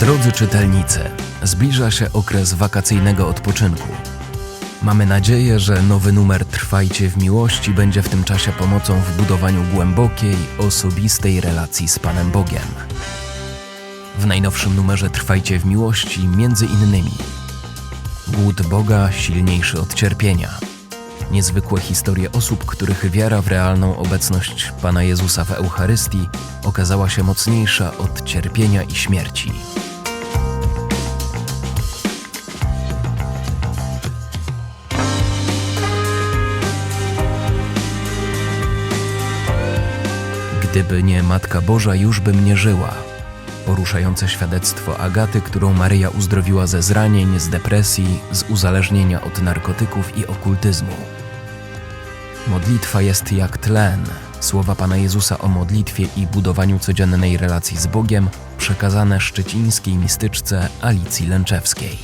Drodzy czytelnicy, zbliża się okres wakacyjnego odpoczynku. Mamy nadzieję, że nowy numer Trwajcie w miłości będzie w tym czasie pomocą w budowaniu głębokiej, osobistej relacji z Panem Bogiem. W najnowszym numerze Trwajcie w miłości między innymi Głód Boga silniejszy od cierpienia. Niezwykłe historie osób, których wiara w realną obecność Pana Jezusa w Eucharystii okazała się mocniejsza od cierpienia i śmierci. Gdyby nie Matka Boża, już bym nie żyła. Poruszające świadectwo Agaty, którą Maryja uzdrowiła ze zranień, z depresji, z uzależnienia od narkotyków i okultyzmu. Modlitwa jest jak tlen. Słowa Pana Jezusa o modlitwie i budowaniu codziennej relacji z Bogiem przekazane szczecińskiej mistyczce Alicji Lęczewskiej.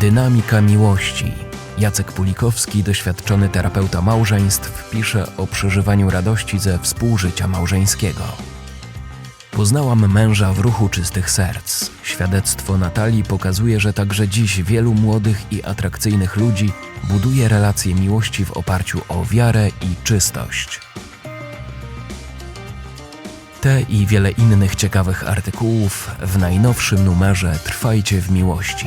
Dynamika miłości. Jacek Pulikowski, doświadczony terapeuta małżeństw, pisze o przeżywaniu radości ze współżycia małżeńskiego. Poznałam męża w ruchu czystych serc. Świadectwo Natalii pokazuje, że także dziś wielu młodych i atrakcyjnych ludzi buduje relacje miłości w oparciu o wiarę i czystość. Te i wiele innych ciekawych artykułów w najnowszym numerze Trwajcie w miłości.